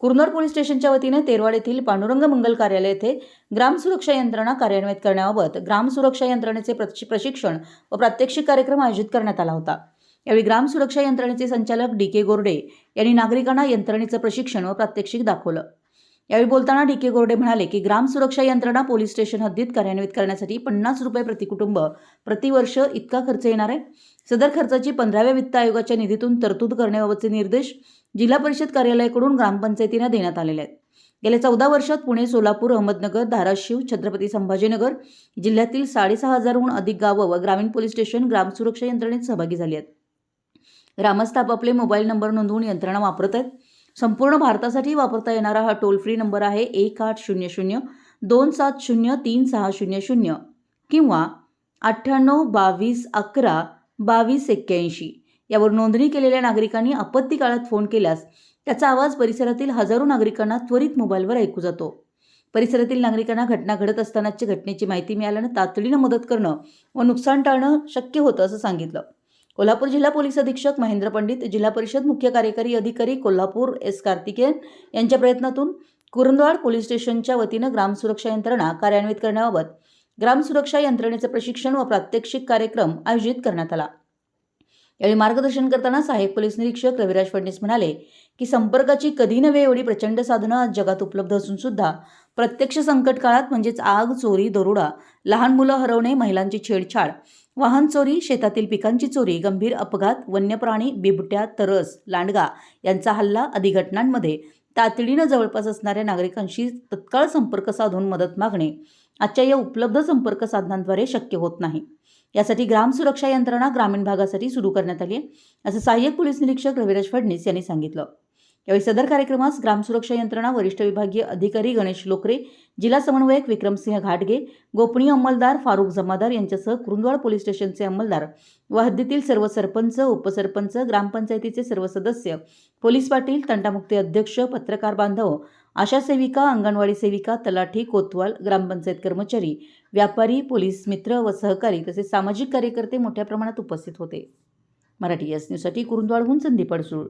कुरनोर police स्टेशनच्या वतीने तेरवाड येथील पांडुरंग मंगल कार्यालय येथे ग्राम सुरक्षा यंत्रणा कार्यान्वित करण्याबाबत ग्राम सुरक्षा यंत्रणेचे प्रशिक्षण व प्रात्यक्षिक कार्यक्रम आयोजित करण्यात आला होता. यावेळी ग्राम सुरक्षा यंत्रणेचे संचालक डी के गोरडे यांनी नागरिकांना यंत्रणेचं प्रशिक्षण व प्रात्यक्षिक दाखवलं. यावेळी बोलताना डी के गोरडे म्हणाले की ग्राम सुरक्षा यंत्रणा पोलीस स्टेशन हद्दीत कार्यान्वित करण्यासाठी पन्नास रुपये प्रतिकुटुंब प्रतिवर्ष इतका खर्च येणार आहे? सदर खर्चाची पंधराव्या वित्त आयोगाच्या निधीतून तरतूद करण्याबाबतचे निर्देश जिल्हा परिषद कार्यालयाकडून ग्रामपंचायतींना देण्यात आलेले आहेत. गेल्या चौदा वर्षात पुणे सोलापूर अहमदनगर धाराशिव छत्रपती संभाजीनगर जिल्ह्यातील साडेसहा हजारहून अधिक गावं व ग्रामीण पोलीस स्टेशन ग्राम सुरक्षा यंत्रणेत सहभागी झाली आहेत. ग्रामस्थ आपापले मोबाईल नंबर नोंदवून यंत्रणा वापरत आहेत. संपूर्ण भारतासाठी वापरता येणारा हा टोल फ्री नंबर आहे एक आठ शून्य शून्य दोन सात शून्य तीन सहा शून्य शून्य किंवा अठ्ठ्याण्णव बावीस अकरा बावीस एक्क्याऐंशी. यावर नोंदणी केलेल्या नागरिकांनी आपत्ती काळात फोन केल्यास त्याचा आवाज परिसरातील हजारो नागरिकांना त्वरित मोबाईलवर ऐकू जातो. परिसरातील नागरिकांना घटना घडत असतानाची घटनेची माहिती मिळाल्यानं तातडीनं मदत करणं व नुकसान टाळणं शक्य होतं असं सांगितलं. कोल्हापूर जिल्हा पोलीस अधीक्षक महेंद्र पंडित जिल्हा परिषद मुख्य कार्यकारी अधिकारी कोल्हापूर एस. कार्तिकेयन यांच्या प्रयत्नातून कुरुंदवाड पोलीस स्टेशनच्या वतीनं ग्राम सुरक्षा यंत्रणा कार्यान्वित करण्याबाबत ग्राम सुरक्षा यंत्रणेचं प्रशिक्षण व प्रात्यक्षिक कार्यक्रम आयोजित करण्यात आला. यावेळी मार्गदर्शन करताना सहाय्यक पोलीस निरीक्षक रविराज फडणीस म्हणाले की संपर्काची कधी नव्हे एवढी प्रचंड साधनं आज जगात उपलब्ध असून सुद्धा प्रत्यक्ष संकट काळात म्हणजेच आग चोरी दरोडा लहान मुलं हरवणे महिलांची छेडछाड वाहन चोरी शेतातील पिकांची चोरी गंभीर अपघात वन्यप्राणी बिबट्या तरस लांडगा यांचा हल्ला आदी घटनांमध्ये तातडीनं जवळपास असणाऱ्या नागरिकांशी तत्काळ संपर्क साधून मदत मागणे आजच्या या उपलब्ध संपर्क साधनांद्वारे शक्य होत नाही. यासाठी ग्राम सुरक्षा यंत्रणा ग्रामीण भागासाठी सुरू करण्यात आली आहे. असं सहाय्यक पोलीस निरीक्षक रविराज फडणीस यांनी सांगितलं. यावेळी सदर कार्यक्रमास ग्राम सुरक्षा यंत्रणा वरिष्ठ विभागीय अधिकारी गणेश लोकरे जिल्हा समन्वयक विक्रमसिंह घाटगे गोपनीय अंमलदार फारुख जमादार यांच्यासह कुरुंदवाड पोलीस स्टेशनचे अंमलदार व हद्दीतील सर्व सरपंच उपसरपंच ग्रामपंचायतीचे सर्व सदस्य पोलीस पाटील तंटामुक्ती अध्यक्ष पत्रकार बांधव आशा सेविका अंगणवाडी सेविका तलाठी कोतवाल ग्रामपंचायत कर्मचारी व्यापारी पोलीस मित्र व सहकारी तसेच सामाजिक कार्यकर्ते मोठ्या प्रमाणात उपस्थित होते. मराठी एस न्यूजसाठी कुरुंदवाडहून संदीप अडसूळ.